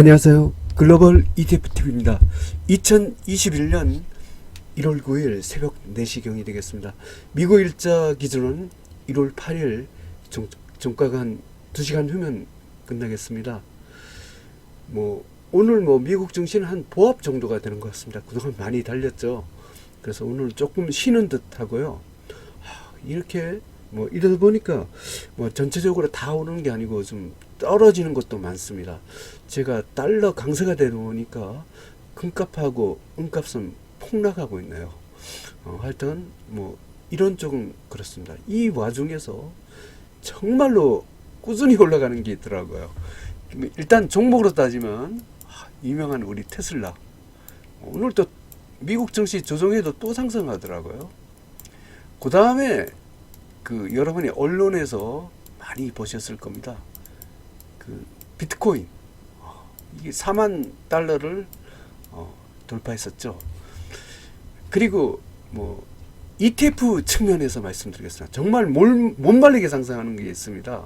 안녕하세요. 글로벌 ETFTV입니다. 2021년 1월 9일 새벽 4시경이 되겠습니다. 미국 일자 기준은 1월 8일 종, 종가가 한 2시간 후면 끝나겠습니다. 뭐 오늘 뭐 미국 증시는 한 보합 정도가 되는 것 같습니다. 그동안 많이 달렸죠. 그래서 오늘 조금 쉬는 듯 하고요. 하, 이렇게 뭐 이러다 보니까 뭐 전체적으로 다 오르는 게 아니고 좀 떨어지는 것도 많습니다. 제가 달러 강세가 되다 보니까 금값하고 은값은 폭락하고 있네요. 어, 하여튼 뭐 이런 쪽은 그렇습니다. 이 와중에서 정말로 꾸준히 올라가는 게 있더라고요. 일단 종목으로 따지면 아, 유명한 우리 테슬라 오늘 또 미국 증시 조정해도 또 상승하더라고요. 그 다음에 그 여러분이 언론에서 많이 보셨을 겁니다. 그 비트코인 어, 이게 4만 달러를 어, 돌파했었죠. 그리고 뭐 ETF 측면에서 말씀드리겠습니다. 정말 몰, 못 말리게 상승하는 게 있습니다.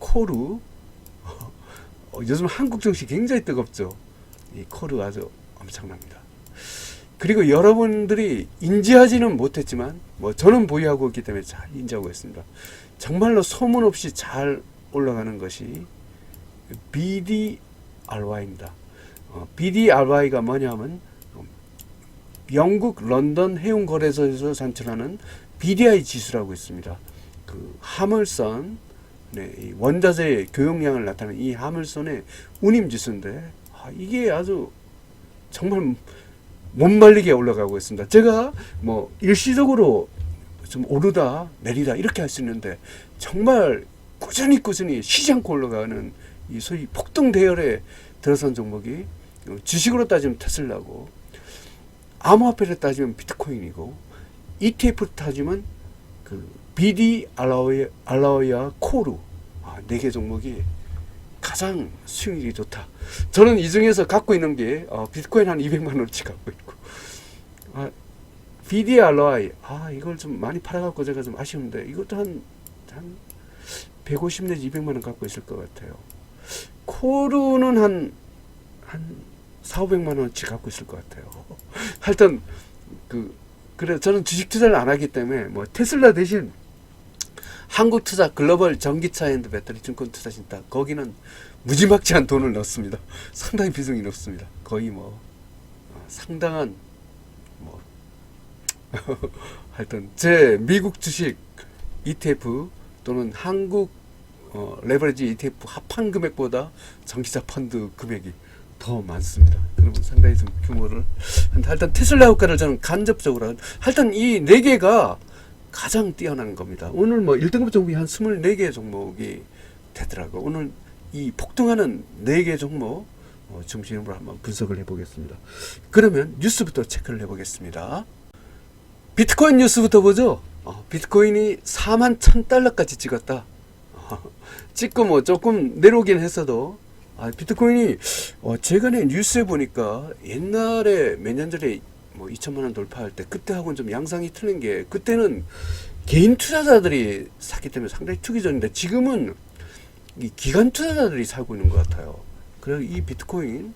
코르 어, 요즘 한국 증시 굉장히 뜨겁죠. 이 코르 아주 엄청납니다. 그리고 여러분들이 인지하지는 못했지만 뭐 저는 보유하고 있기 때문에 잘 인지하고 있습니다. 정말로 소문 없이 잘 올라가는 것이 BDRY입니다. 어, BDRY가 뭐냐면 어, 영국 런던 해운 거래소에서 산출하는 BDI 지수라고 있습니다. 그 하물선 네, 이 원자재 교역량을 나타내는 이 하물선의 운임 지수인데 아, 이게 아주 정말 못 말리게 올라가고 있습니다. 제가 뭐 일시적으로 좀 오르다 내리다 이렇게 할 수 있는데 정말 꾸준히 꾸준히 쉬지 올라가는 이 소위 폭등 대열에 들어선 종목이 어, 주식으로 따지면 테슬라고 암호화폐로 따지면 비트코인이고 ETF로 따지면 그 BD 알라오야, 알라오야 코르 아, 네개 종목이 가장 수익률이 좋다. 저는 이 중에서 갖고 있는 게 어, 비트코인 한 200만 원치 갖고 있고 아, BD 알로아이 아 이걸 좀 많이 팔아갖고 제가 좀 아쉬운데 이것도 한, 한150 내지 200만 원 갖고 있을 것 같아요. 코르는 한, 한 4, 500만 원치 갖고 있을 것 같아요. 하여튼, 그, 그래, 저는 주식 투자를 안 하기 때문에, 뭐, 테슬라 대신 한국 투자 글로벌 전기차 앤드 배터리 증권 투자 신탁, 거기는 무지막지한 돈을 넣습니다. 상당히 비중이 높습니다. 거의 뭐, 어, 상당한, 뭐, 하여튼, 제 미국 주식 ETF 또는 한국 어, 레버리지 ETF 합한 금액보다 전기차 펀드 금액이 더 많습니다. 그러면 상당히 좀 규모를 하여튼 테슬라 효과를 저는 간접적으로 하여튼 이 네 개가 가장 뛰어난 겁니다. 오늘 뭐 1등급 종목이 한 24개 종목이 되더라고. 오늘 이 폭등하는 4개 종목 어, 중심으로 한번 분석을 해보겠습니다. 그러면 뉴스부터 체크를 해보겠습니다. 비트코인 뉴스부터 보죠. 어, 비트코인이 4만 1000달러까지 찍었다. 어, 찍고 뭐 조금 내려오긴 했어도 아, 비트코인이 어, 최근에 뉴스에 보니까 옛날에 몇 년 전에 뭐 2천만 원 돌파할 때 그때하고는 좀 양상이 틀린 게 그때는 개인 투자자들이 샀기 때문에 상당히 투기전인데 지금은 이 기관 투자자들이 사고 있는 것 같아요. 그래서 이 비트코인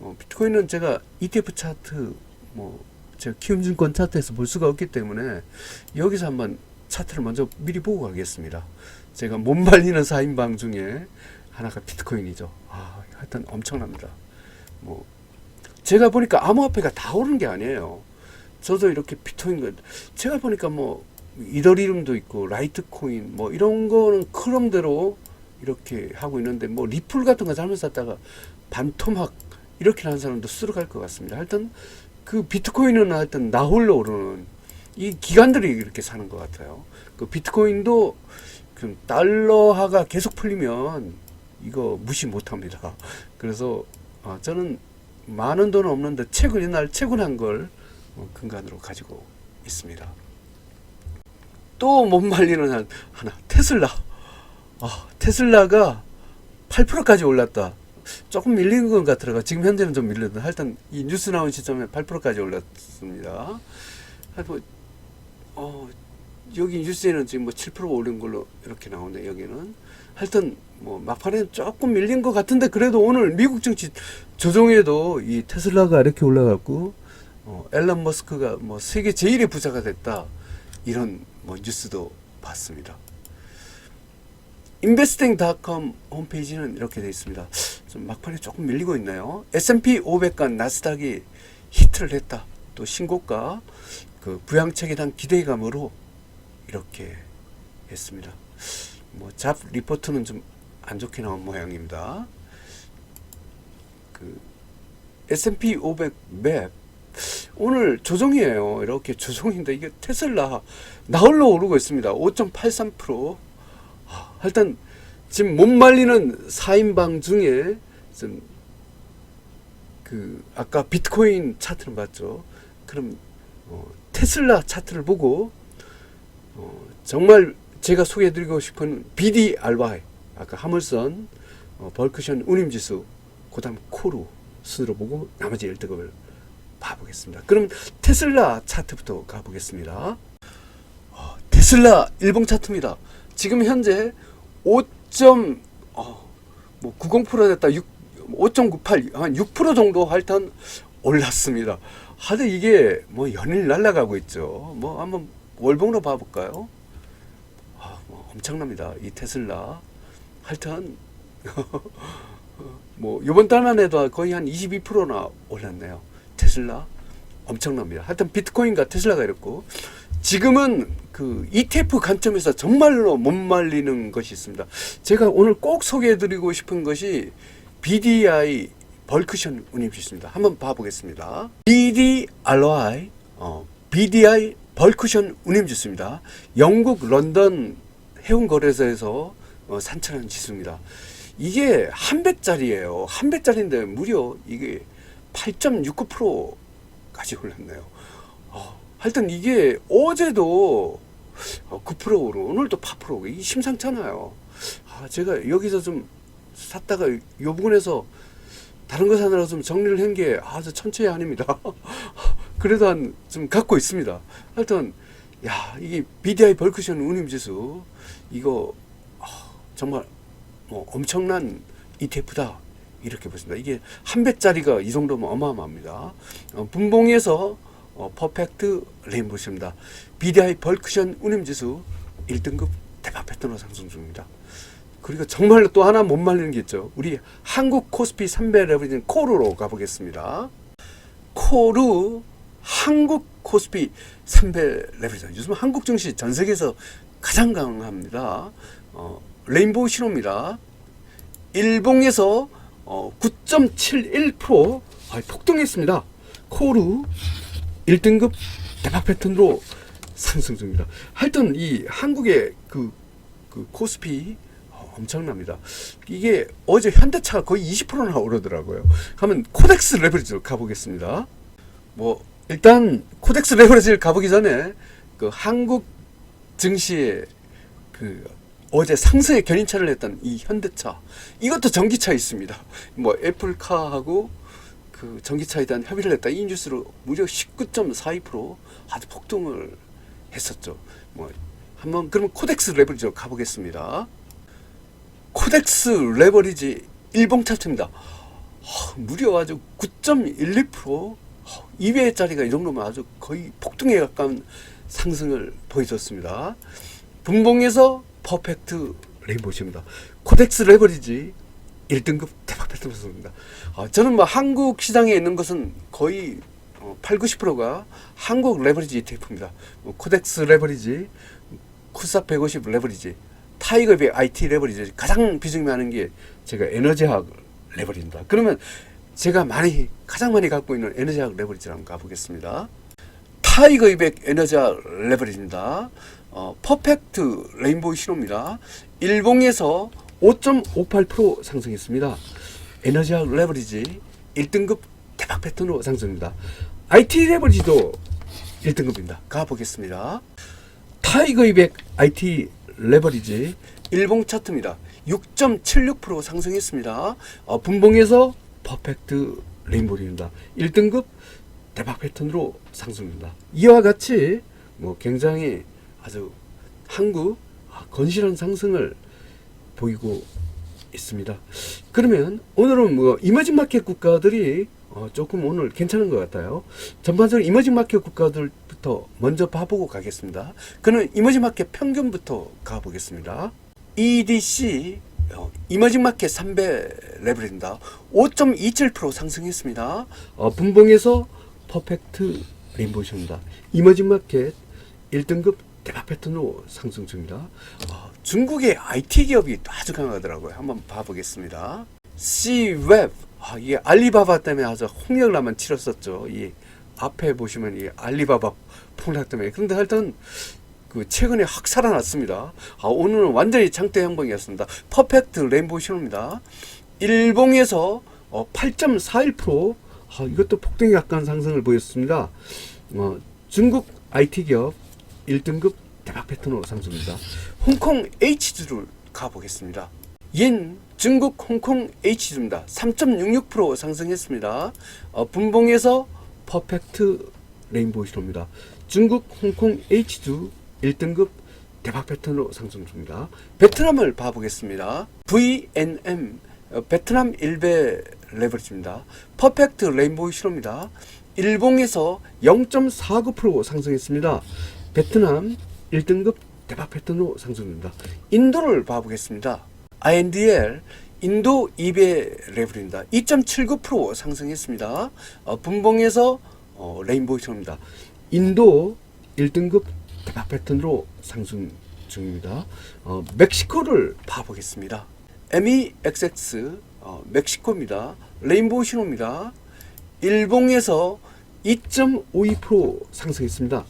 어, 비트코인은 제가 ETF 차트 뭐 제가 키움증권 차트에서 볼 수가 없기 때문에 여기서 한번 차트를 먼저 미리 보고 가겠습니다. 제가 못 말리는 4인방 중에 하나가 비트코인이죠. 아, 하여튼 엄청납니다. 뭐 제가 보니까 암호화폐가 다 오른 게 아니에요. 저도 이렇게 비트코인 제가 보니까 뭐 이더리움도 있고 라이트코인 뭐 이런 거는 크롬대로 이렇게 하고 있는데 뭐 리플 같은 거 잘못 샀다가 반토막 이렇게 하는 사람도 수록할 것 같습니다. 하여튼 그 비트코인은 하여튼 나 홀로 오르는 이 기관들이 이렇게 사는 것 같아요. 그 비트코인도 그 달러화가 계속 풀리면 이거 무시 못합니다. 그래서 어, 저는 많은 돈은 없는데 최근 옛날 채굴한 걸 어, 근간으로 가지고 있습니다. 또 못 말리는 한, 하나 테슬라. 아, 테슬라가 8%까지 올랐다. 조금 밀린 것 같더라고. 지금 현재는 좀 밀렸다. 하여튼 이 뉴스 나온 시점에 8%까지 올랐습니다. 하여튼 어, 여기 뉴스에는 지금 뭐 7% 오른 걸로 이렇게 나오네 여기는 하여튼 뭐 막판에 조금 밀린 것 같은데 그래도 오늘 미국 정치 조정에도 이 테슬라가 이렇게 올라갔고 어, 앨런 머스크가 뭐 세계 제일의 부자가 됐다 이런 뭐 뉴스도 봤습니다. investing.com 홈페이지는 이렇게 되어 있습니다. 좀 막판에 조금 밀리고 있나요? S&P 500과 나스닥이 히트를 했다. 또 신고가 그 부양책에 대한 기대감으로 이렇게 했습니다. 뭐 잡 리포트는 좀 안 좋게 나온 모양입니다. 그 S&P 500 맵 오늘 조정이에요. 이렇게 조정인데 이게 테슬라 나홀로 오르고 있습니다. 5.83%. 아, 하여튼 지금 못 말리는 4인방 중에 좀 그 아까 비트코인 차트를 봤죠. 그럼 어, 테슬라 차트를 보고 어, 정말 제가 소개해드리고 싶은 BDRY 아까 하물선 어, 벌크션 운임지수 그다음 코루 순으로 보고 나머지 1등급을 봐보겠습니다. 그럼 테슬라 차트부터 가보겠습니다. 어, 테슬라 일봉 차트입니다. 지금 현재 5. 어, 뭐90% 됐다. 6, 5.98, 한6% 정도 하여튼 올랐습니다. 하도 이게 뭐 연일 날아가고 있죠. 뭐 한번 월봉으로 봐볼까요? 아, 뭐 엄청납니다. 이 테슬라. 하여튼 뭐 이번 달만 해도 거의 한 22%나 올랐네요. 테슬라 엄청납니다. 하여튼 비트코인과 테슬라가 이렇고 지금은 그 ETF 관점에서 정말로 못 말리는 것이 있습니다. 제가 오늘 꼭 소개해드리고 싶은 것이 BDI 벌크션 운임지수입니다. 한번 봐보겠습니다. BDRY 어, BDI 벌크션 운임지수입니다. 영국 런던 해운거래소에서 어, 산출한 지수입니다. 이게 한 배짜리예요. 한 배짜리인데 무려 이게 8.69%까지 올랐네요. 어, 하여튼 이게 어제도 어, 9% 오르고 오늘도 8% 이게 심상찮아요. 아, 제가 여기서 좀 샀다가 요 부분에서 다른 거 사느라 좀 정리를 한 게 아주 천체의 한입니다. 그래도 한 좀 갖고 있습니다. 하여튼 야 이게 BDI 벌크션 운임 지수 이거 아, 정말 뭐 엄청난 ETF다 이렇게 보십니다. 이게 한 배짜리가 이 정도면 어마어마합니다. 어, 분봉에서 어, 퍼펙트 레인보우입니다. BDI 벌크션 운임지수 1등급 대박 패턴으로 상승 중입니다. 그리고 정말로 또 하나 못 말리는 게 있죠. 우리 한국 코스피 3배 레버리진 코르로 가보겠습니다. 코르 한국 코스피 3배 레버리진 요즘 한국 증시 전 세계에서 가장 강합니다. 어, 레인보우 신호입니다. 일봉에서 어, 9.71% 아, 폭등했습니다. 코르 1등급 대박 패턴으로 상승 중입니다. 하여튼 이 한국의 그, 그 코스피 어, 엄청납니다. 이게 어제 현대차가 거의 20%나 오르더라고요. 하면 코덱스 레버리지로 가보겠습니다. 뭐 일단 코덱스 레버리지를 가보기 전에 그 한국 증시의 그 어제 상승의 견인차를 했던 이 현대차 이것도 전기차 있습니다. 뭐 애플카하고 그 전기차에 대한 협의를 했다 이 뉴스로 무려 19.42% 아주 폭등을 했었죠. 뭐 한번 그러면 코덱스 레버리지로 가보겠습니다. 코덱스 레버리지 일봉 차트입니다. 하, 무려 아주 9.12% 2배짜리가 이 정도면 아주 거의 폭등에 가까운 상승을 보여줬습니다. 분봉에서 퍼펙트 레인보우입니다. 코덱스 레버리지 1등급 대박 패턴입니다. 아, 저는 뭐 한국 시장에 있는 것은 거의 어, 8, 90%가 한국 레버리지 ETF입니다. 뭐 코덱스 레버리지, 쿠사 150 레버리지, 타이거비 IT 레버리지 가장 비중이 많은 게 제가 에너지학 레버리입니다. 그러면 제가 많이 가장 많이 갖고 있는 에너지학 레버리지를 한번 가보겠습니다. 타이거 200 에너지학 레버리지입니다. 어, 퍼펙트 레인보우 신호입니다. 일봉에서 5.58% 상승했습니다. 에너지학 레버리지 1등급 대박 패턴으로 상승입니다. IT 레버리지도 1등급입니다. 가보겠습니다. 타이거 200 IT 레버리지 일봉 차트입니다. 6.76% 상승했습니다. 어, 분봉에서 퍼펙트 레인보우입니다. 1등급 대박 패턴으로 상승입니다. 이와 같이 뭐 굉장히 아주 한국 아, 건실한 상승을 보이고 있습니다. 그러면 오늘은 뭐 이머징 마켓 국가들이 어, 조금 오늘 괜찮은 것 같아요. 전반적으로 이머징 마켓 국가들부터 먼저 봐보고 가겠습니다. 그는 이머징 마켓 평균부터 가보겠습니다. EDC 어, 이머징 마켓 3배 레벨입니다. 5.27% 상승했습니다. 어, 분봉에서 퍼펙트 레인보우입니다. 이머징 마켓 1등급 대박 패턴으로 상승 중입니다. 어, 중국의 IT 기업이 또 아주 강하더라고요. 한번 봐보겠습니다. C웹 아, 이게 알리바바 때문에 아주 한번 치렀었죠. 이 앞에 보시면 이 알리바바 폭락 때문에 그런데 하여튼 그 최근에 확 살아났습니다. 아, 오늘은 완전히 장대 행봉이었습니다. 퍼펙트 레인보우 신호입니다. 일봉에서 어, 8.41% 아, 이것도 폭등이 약간 상승을 보였습니다. 어, 중국 IT 기업 1등급 대박 패턴으로 상승입니다. 홍콩 H주를 가보겠습니다. 옌 중국 홍콩 H주입니다. 3.66% 상승했습니다. 어, 분봉에서 퍼펙트 레인보우 신호입니다. 중국 홍콩 H주 1등급 대박 패턴으로 상승 중입니다. 베트남을 봐보겠습니다. VNM 어, 베트남 1배 레버리지입니다. 퍼펙트 레인보우 신호입니다. 일봉에서 0.49% 상승했습니다. 베트남 1등급 대박 패턴으로 상승입니다. 인도를 봐보겠습니다. INDL 인도 2배 레벨입니다. 2.79% 상승했습니다. 어, 분봉에서 어, 레인보우 신호입니다. 인도 1등급 대박 패턴으로 상승 중입니다. 어, 멕시코를 봐보겠습니다. MEXX 어, 멕시코입니다. 레인보우 신호입니다. 일봉에서 2.52% 상승했습니다.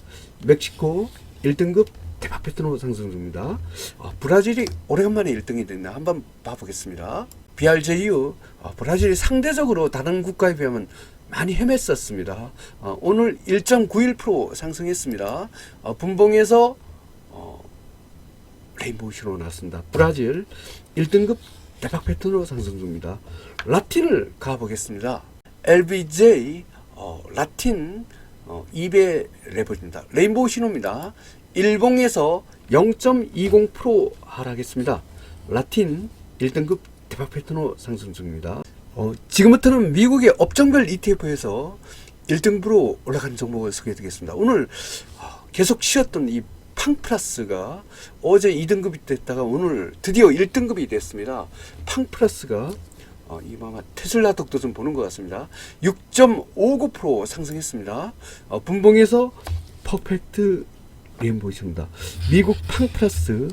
멕시코 1등급 대박 패턴으로 상승 중입니다. 어, 브라질이 오래간만에 1등이 됐네. 한번 봐보겠습니다. BRJU 어, 브라질이 상대적으로 다른 국가에 비하면 많이 헤맸었습니다. 어, 오늘 1.91% 상승했습니다. 어, 분봉에서 어, 레인보우 신호 나왔습니다. 브라질 1등급 대박 패턴으로 상승 중입니다. 라틴을 가보겠습니다. LBJ 어, 라틴 어, 2배 레벨입니다. 레인보우 신호입니다. 일봉에서 0.20% 하락했습니다. 라틴 1등급 대박 패턴으로 상승 중입니다. 어, 지금부터는 미국의 업종별 ETF에서 1등으로 올라가는 종목을 소개해 드리겠습니다. 오늘 어, 계속 쉬었던 이 팡플러스가 어제 2등급이 됐다가 오늘 드디어 1등급이 됐습니다. 팡플러스가 어, 이마마 테슬라 덕도 좀 보는 것 같습니다. 6.59% 상승했습니다. 어, 분봉에서 퍼펙트 레인보이십니다. 미국 팡플러스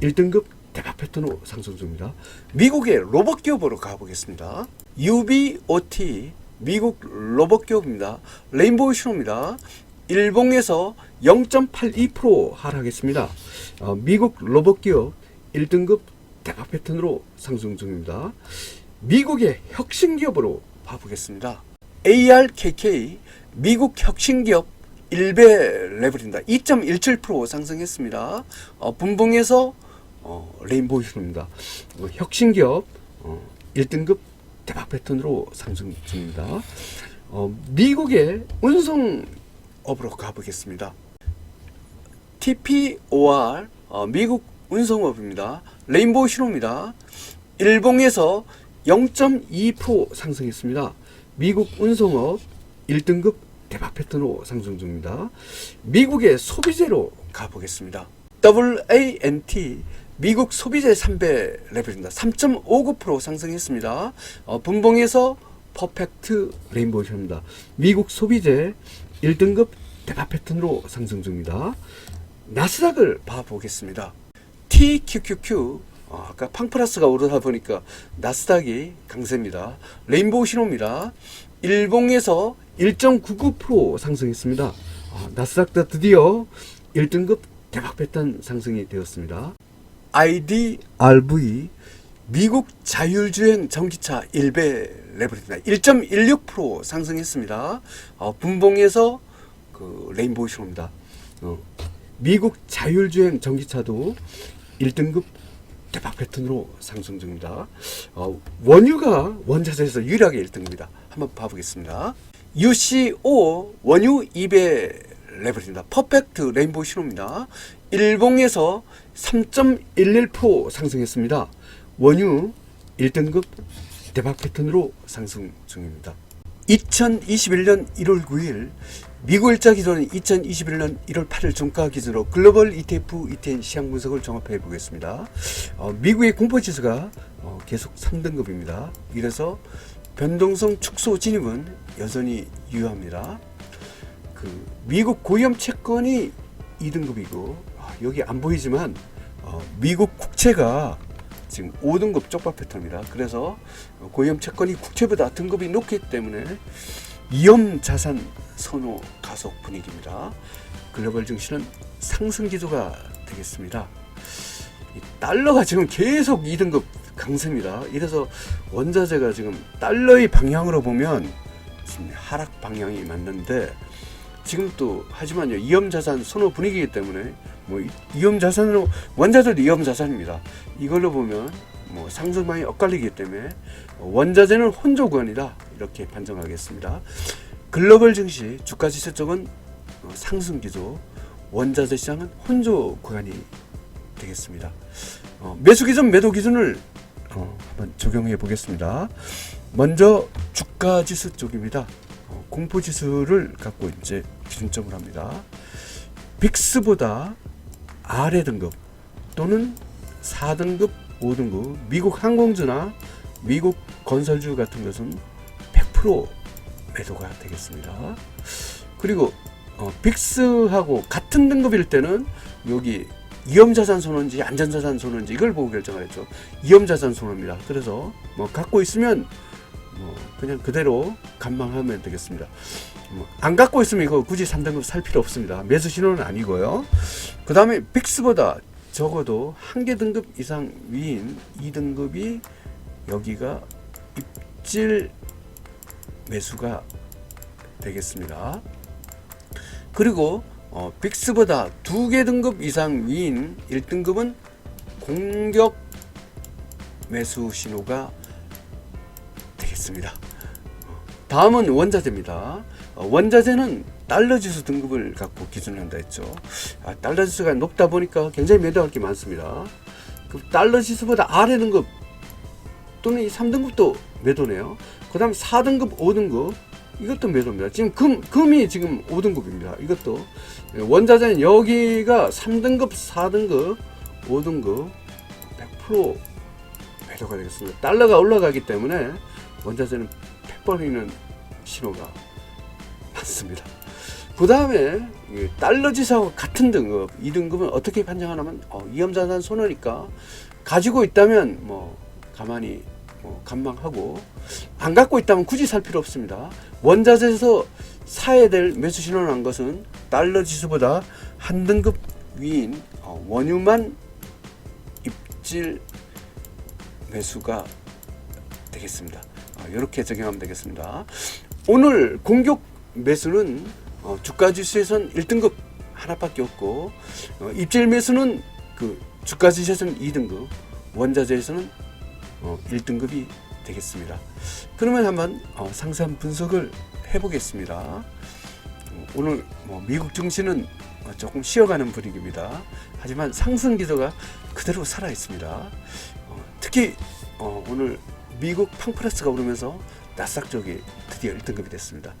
1등급 대박 패턴으로 상승 중입니다. 미국의 로봇 기업으로 가보겠습니다. UBOT 미국 로봇 기업입니다. 레인보우 신호입니다. 일봉에서 0.82% 하락했습니다. 어, 미국 로봇 기업 1등급 대박 패턴으로 상승 중입니다. 미국의 혁신 기업으로 봐보겠습니다. ARKK 미국 혁신 기업 1배 레벨입니다. 2.17% 상승했습니다. 어, 분봉에서 어, 레인보우 신호입니다. 어, 혁신 기업 어, 1등급 대박 패턴으로 상승 중입니다. 어, 미국의 운송업으로 가보겠습니다. TPOR 어, 미국 운송업입니다. 레인보우 신호입니다. 일봉에서 0.2% 상승했습니다. 미국 운송업 1등급 대박 패턴으로 상승 중입니다. 미국의 소비재로 가보겠습니다. WANT 미국 소비재 3배 레벨입니다. 3.59% 상승했습니다. 어, 분봉에서 퍼펙트 레인보우입니다. 미국 소비재 1등급 대박 패턴으로 상승 중입니다. 나스닥을 봐보겠습니다. TQQQ 어, 아까 팡플러스가 오르다 보니까 나스닥이 강세입니다. 레인보우 신호입니다. 일봉에서 1.99% 상승했습니다. 아, 나스닥도 드디어 1등급 대박 패턴 상승이 되었습니다. IDRV 미국 자율주행 전기차 1배 레벨입니다. 1.16% 상승했습니다. 어, 분봉에서 그 레인보우 신호입니다. 어, 미국 자율주행 전기차도 1등급 대박 패턴으로 상승 중입니다. 어, 원유가 원자재에서 유일하게 1등입니다. 한번 봐보겠습니다. UCO 원유 2배 레벨입니다. 퍼펙트 레인보우 신호입니다. 일봉에서 3.11% 상승했습니다. 원유 1등급 대박 패턴으로 상승 중입니다. 2021년 1월 9일 미국 일자 기준은 2021년 1월 8일 종가 기준으로 글로벌 ETF ETN 시장 분석을 종합해 보겠습니다. 어, 미국의 공포 지수가 어, 계속 3등급입니다. 이래서 변동성 축소 진입은 여전히 유효합니다. 그 미국 고위험 채권이 2등급이고 아, 여기 안 보이지만 어, 미국 국채가 지금 5등급 쪽박 패턴입니다. 그래서 고위험 채권이 국채보다 등급이 높기 때문에 위험 자산 선호 가속 분위기입니다. 글로벌 증시는 상승 기조가 되겠습니다. 이 달러가 지금 계속 2등급 강세입니다. 이래서 원자재가 지금 달러의 방향으로 보면 지금 하락 방향이 맞는데 지금 또 하지만요 위험 자산 선호 분위기이기 때문에 뭐 이- 위험 자산으로 원자재도 위험 자산입니다. 이걸로 보면 뭐 상승방이 엇갈리기 때문에 원자재는 혼조 구간이다 이렇게 판정하겠습니다. 글로벌 증시 주가 지수 쪽은 어, 상승 기조, 원자재 시장은 혼조 구간이 되겠습니다. 어, 매수 기준, 매도 기준을 어, 한번 적용해 보겠습니다. 먼저 주가 지수 쪽입니다. 어, 공포 지수를 갖고 이제 기준점을 합니다. 빅스보다 아래 등급 또는 4등급, 5등급 미국 항공주나 미국 건설주 같은 것은 100% 매도가 되겠습니다. 그리고 어, 빅스하고 같은 등급일 때는 여기 위험자산 손원지 안전자산 손원지 이걸 보고 결정하겠죠. 위험자산 손원입니다. 그래서 뭐 갖고 있으면 뭐 그냥 그대로 감망하면 되겠습니다. 뭐안 갖고 있으면 이거 굳이 3등급 살 필요 없습니다. 매수 신호는 아니고요. 그 다음에 빅스보다 적어도 한 개 등급 이상 위인 2등급이 여기가 입질 매수가 되겠습니다. 그리고 어, 빅스보다 두 개 등급 이상 위인 1등급은 공격 매수 신호가 되겠습니다. 어, 다음은 원자재입니다. 어, 원자재는 달러 지수 등급을 갖고 기준을 한다 했죠. 아, 달러 지수가 높다 보니까 굉장히 매도할 게 많습니다. 그 달러 지수보다 아래 등급 또는 이 3등급도 매도네요. 그 다음 4등급, 5등급 이것도 매도입니다. 지금 금, 금이 지금 5등급입니다. 이것도 예, 원자재는 여기가 3등급, 4등급, 5등급 100% 매도가 되겠습니다. 달러가 올라가기 때문에 원자재는 팩버리는 신호가 많습니다. 그 다음에 달러 지수하고 같은 등급, 이 등급은 어떻게 판정하냐면 어, 위험자산 손해니까 가지고 있다면 뭐 가만히 뭐 감망하고 안 갖고 있다면 굳이 살 필요 없습니다. 원자재에서 사야 될 매수 신호를 한 것은 달러 지수보다 한 등급 위인 어, 원유만 입질 매수가 되겠습니다. 이렇게 적용하면 되겠습니다. 오늘 공격 매수는 어, 주가 지수에선 1등급 하나밖에 없고 어, 입질 매수는 그 주가 지수에서는 2등급, 원자재에서는 어, 1등급이 되겠습니다. 그러면 한번 어, 상세한 분석을 해보겠습니다. 어, 오늘 뭐 미국 증시는 어, 조금 쉬어가는 분위기입니다. 하지만 상승 기조가 그대로 살아 있습니다. 어, 특히 어, 오늘 미국 팡플러스가 오르면서 나스닥 쪽이 드디어 1등급이 됐습니다.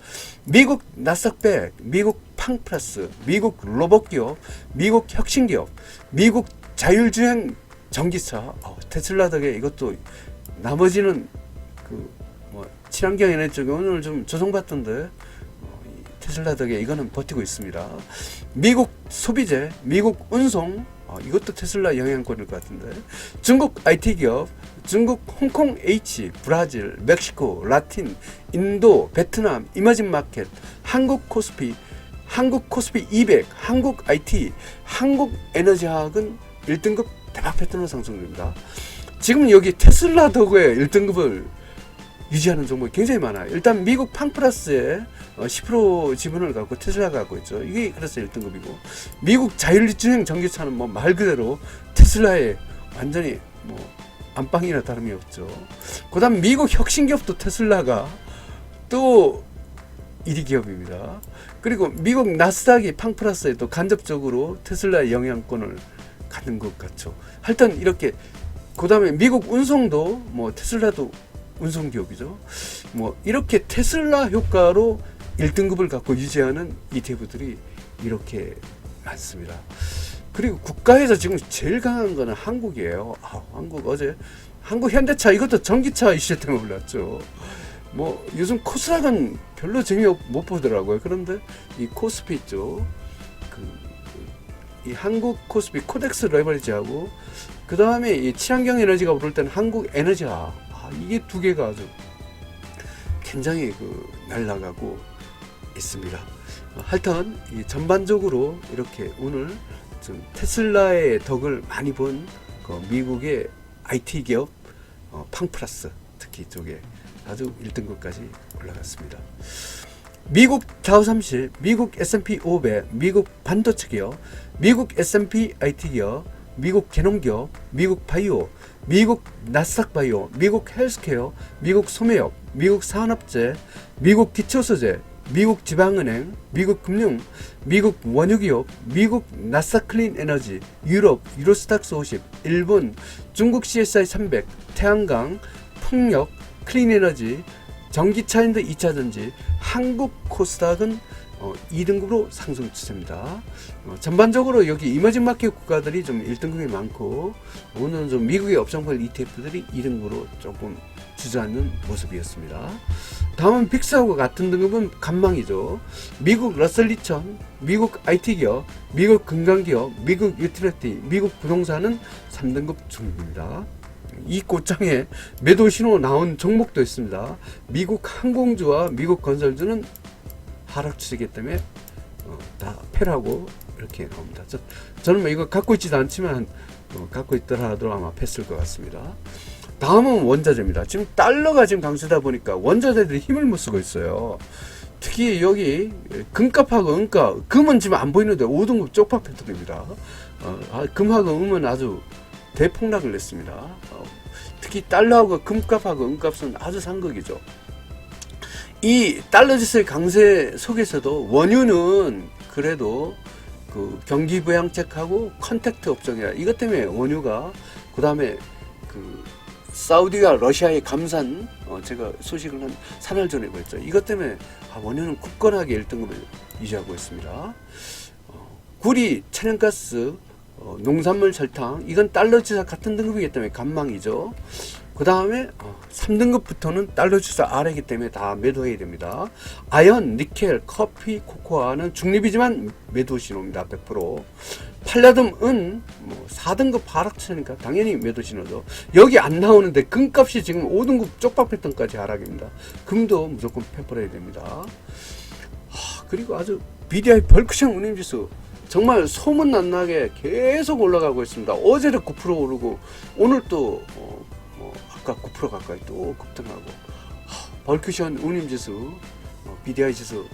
미국 나스닥백, 미국 팡플러스, 미국 로봇 기업, 미국 혁신 기업, 미국 자율주행 전기차, 어, 테슬라 덕에 이것도 나머지는 그뭐 친환경 에너지 쪽에 오늘 좀 조정받던데 어, 이 테슬라 덕에 이거는 버티고 있습니다. 미국 소비재, 미국 운송 어, 이것도 테슬라 영향권일 것 같은데 중국 IT 기업, 중국 홍콩 H, 브라질, 멕시코, 라틴, 인도, 베트남, 이머징 마켓, 한국 코스피, 한국 코스피 200, 한국 IT, 한국 에너지화학은 1등급 대박 패턴으로 상승됩니다. 지금 여기 테슬라 덕에 1등급을 유지하는 종목이 굉장히 많아요. 일단 미국 팡플러스에 어, 10% 지분을 갖고 테슬라가 갖고 있죠. 이게 그래서 1등급이고 미국 자율주행 전기차는 뭐 말 그대로 테슬라의 완전히 뭐 안방이나 다름이 없죠. 그 다음 미국 혁신기업도 테슬라가 또 1위 기업입니다. 그리고 미국 나스닥이 팡플러스에 또 간접적으로 테슬라의 영향권을 갖는 것 같죠. 하여튼 이렇게 그 다음에 미국 운송도 뭐 테슬라도 운송 기업이죠. 뭐 이렇게 테슬라 효과로 1등급을 갖고 유지하는 ETF들이 이렇게 많습니다. 그리고 국가에서 지금 제일 강한 거는 한국이에요. 아, 한국 어제 한국 현대차 이것도 전기차 이슈 때문에 올랐죠. 뭐 요즘 코스닥은 별로 재미 못 보더라고요. 그런데 이 코스피 있죠. 그 이 한국 코스피 코덱스 레버리지하고 그 다음에 이 친환경 에너지가 오를 때는 한국 에너지화 아, 이게 두 개가 아주 굉장히 그 날라가고 있습니다. 어, 하여튼 이 전반적으로 이렇게 오늘 좀 테슬라의 덕을 많이 본 그 미국의 IT 기업 어, 팡플러스 특히 이쪽에 아주 1등급까지 올라갔습니다. 미국 다우30, 미국 S&P 500, 미국 반도체 기업, 미국 S&P IT 기업, 미국 개농기업, 미국 바이오, 미국 나스닥 바이오, 미국 헬스케어, 미국 소매업, 미국 산업재, 미국 기초소재, 미국 지방은행, 미국 금융, 미국 원유기업, 미국 나스닥 클린 에너지, 유럽 유로스탁스 50, 일본 중국 CSI 300, 태양광, 풍력, 클린 에너지, 전기차 앤드 2차 전지, 한국 코스닥은 어, 2등급으로 상승 추세입니다. 어, 전반적으로 여기 이머징 마켓 국가들이 좀 1등급이 많고 오늘은 좀 미국의 업종별 ETF들이 2등급으로 조금 주저앉는 모습이었습니다. 다음은 빅스하고 같은 등급은 간망이죠. 미국 러셀 2000, 미국 IT 기업, 미국 금강 기업, 미국 유틸리티, 미국 부동산은 3등급 중입니다. 이 꽃장에 매도 신호 나온 종목도 있습니다. 미국 항공주와 미국 건설주는 하락 추세이기 때문에 어, 다 패라고 이렇게 나옵니다. 저, 저는 뭐 이거 갖고 있지도 않지만 어, 갖고 있더라 하더라도 아마 패스일 것 같습니다. 다음은 원자재입니다. 지금 달러가 지금 강세다 보니까 원자재들이 힘을 못 쓰고 있어요. 특히 여기 금값하고 은값, 금은 지금 안 보이는데 5등급 쪽박 패턴입니다. 어, 아, 금하고 음은 아주 대폭락을 냈습니다. 어, 특히 달러하고 금값하고 은값은 아주 상극이죠. 이 달러 지수의 강세 속에서도 원유는 그래도 그 경기 부양책하고 컨택트 업종이라 이것 때문에 원유가 그 다음에 그 사우디가 러시아에 감산 어 제가 소식을 한 3일 전에 보였죠. 이것 때문에 아, 원유는 굳건하게 1등급을 유지하고 있습니다. 어, 구리, 천연가스, 어, 농산물 설탕 이건 달러 지수 같은 등급이기 때문에 간망이죠. 그 다음에 어, 3등급부터는 달러 지수 아래이기 때문에 다 매도해야 됩니다. 아연, 니켈, 커피, 코코아는 중립이지만 매도 신호입니다. 100%. 팔라듬은 뭐 4등급 하락세니까 당연히 매도 신호죠. 여기 안 나오는데 금값이 지금 5등급 쪽박 패턴까지 하락입니다. 금도 무조건 패버려야 됩니다. 하, 그리고 아주 BDI 벌크션 운임지수 정말 소문 안 나게 계속 올라가고 있습니다. 어제도 9% 오르고 오늘 또 어, 뭐 아까 9% 가까이 또 급등하고 하, 벌크션 운임지수 어, BDI 지수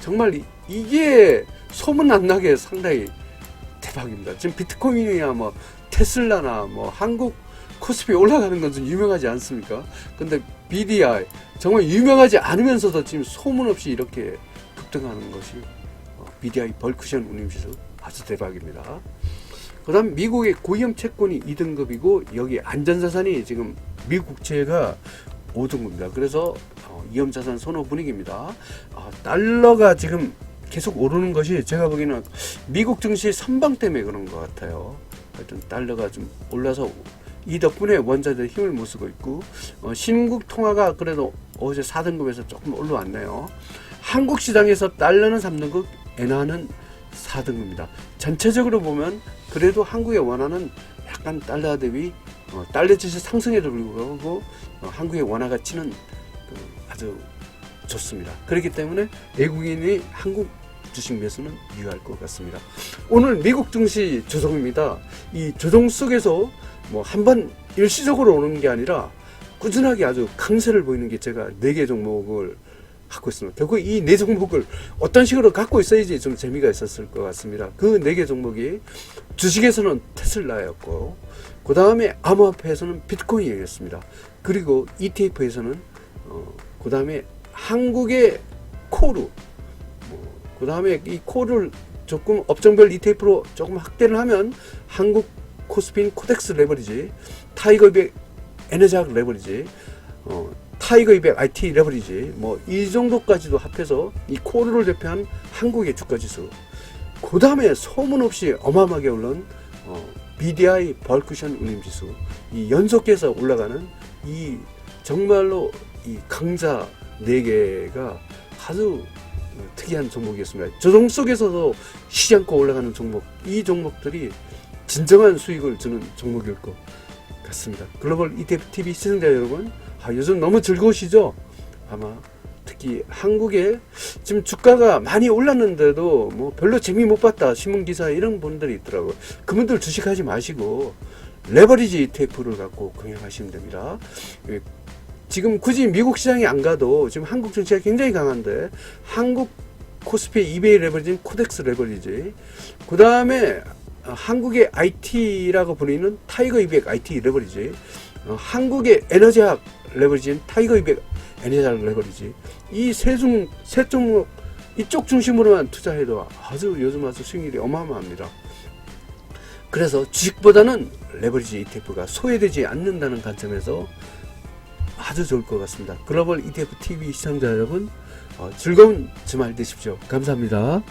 정말 이, 이게 소문 안 나게 상당히 대박입니다. 지금 비트코인이야 뭐 테슬라나 뭐 한국 코스피 올라가는 건 좀 유명하지 않습니까? 근데 BDI 정말 유명하지 않으면서도 지금 소문 없이 이렇게 급등하는 것이 어, BDI 벌크션 운임지수 아주 대박입니다. 그 다음 미국의 고위험 채권이 2등급이고 여기 안전자산이 지금 미국 국채가 5등급입니다. 그래서 어, 위험자산 선호 분위기입니다. 아, 달러가 지금 계속 오르는 것이 제가 보기에는 미국 증시 선방 때문에 그런 것 같아요. 하여튼 달러가 좀 올라서 이 덕분에 원자들 힘을 못 쓰고 있고 어, 신국 통화가 그래도 어제 4등급에서 조금 올라왔네요. 한국 시장에서 달러는 3등급, 엔화는 4등급입니다. 전체적으로 보면 그래도 한국의 원화는 약간 달러 대비 어, 달러 지수 상승에도 불구하고 어, 한국의 원화 가치는 그 아주 좋습니다. 그렇기 때문에 외국인이 한국 주식 매수는 유효할 것 같습니다. 오늘 미국 증시 조정입니다. 이 조정 속에서 뭐 한 번 일시적으로 오는 게 아니라 꾸준하게 아주 강세를 보이는 게 제가 네 개 종목을 갖고 있습니다. 결국 이 네 종목을 어떤 식으로 갖고 있어야지 좀 재미가 있었을 것 같습니다. 그 네 개 종목이 주식에서는 테슬라였고, 그 다음에 암호화폐에서는 비트코인이었습니다. 그리고 ETF에서는 어, 그 다음에 한국의 코르 그 다음에 이 코를 조금 업종별 ETF로 조금 확대를 하면 한국 코스피인 코덱스 레버리지 타이거 200 에너지학 레버리지 어, 타이거 200 IT 레버리지 뭐 이 정도까지도 합해서 이 코르를 대표한 한국의 주가지수. 그 다음에 소문 없이 어마어마하게 오른 어, BDI 벌쿠션 울림지수. 이 연속해서 올라가는 이 정말로 이 강자 네 개가 아주 특이한 종목이었습니다. 조정 속에서도 쉬지 않고 올라가는 종목 이 종목들이 진정한 수익을 주는 종목일 것 같습니다. 글로벌 ETF TV 시청자 여러분 아, 요즘 너무 즐거우시죠? 아마 특히 한국에 지금 주가가 많이 올랐는데도 뭐 별로 재미 못 봤다 신문 기사 이런 분들이 있더라고요. 그분들 주식하지 마시고 레버리지 ETF를 갖고 경영하시면 됩니다. 예, 지금 굳이 미국 시장에 안 가도 지금 한국 증시가 굉장히 강한데 한국 코스피 이베이 레버리지는 코덱스 레버리지. 그 다음에 한국의 IT라고 불리는 타이거 200 IT 레버리지. 어, 한국의 에너지학 레버리지는 타이거 200 에너지학 레버리지. 이 세중 세 종목 이쪽 중심으로만 투자해도 아주 요즘 아주 수익률이 어마어마합니다. 그래서 주식보다는 레버리지 ETF가 소외되지 않는다는 관점에서 아주 좋을 것 같습니다. 글로벌 ETF TV 시청자 여러분 어, 즐거운 주말 되십시오. 감사합니다.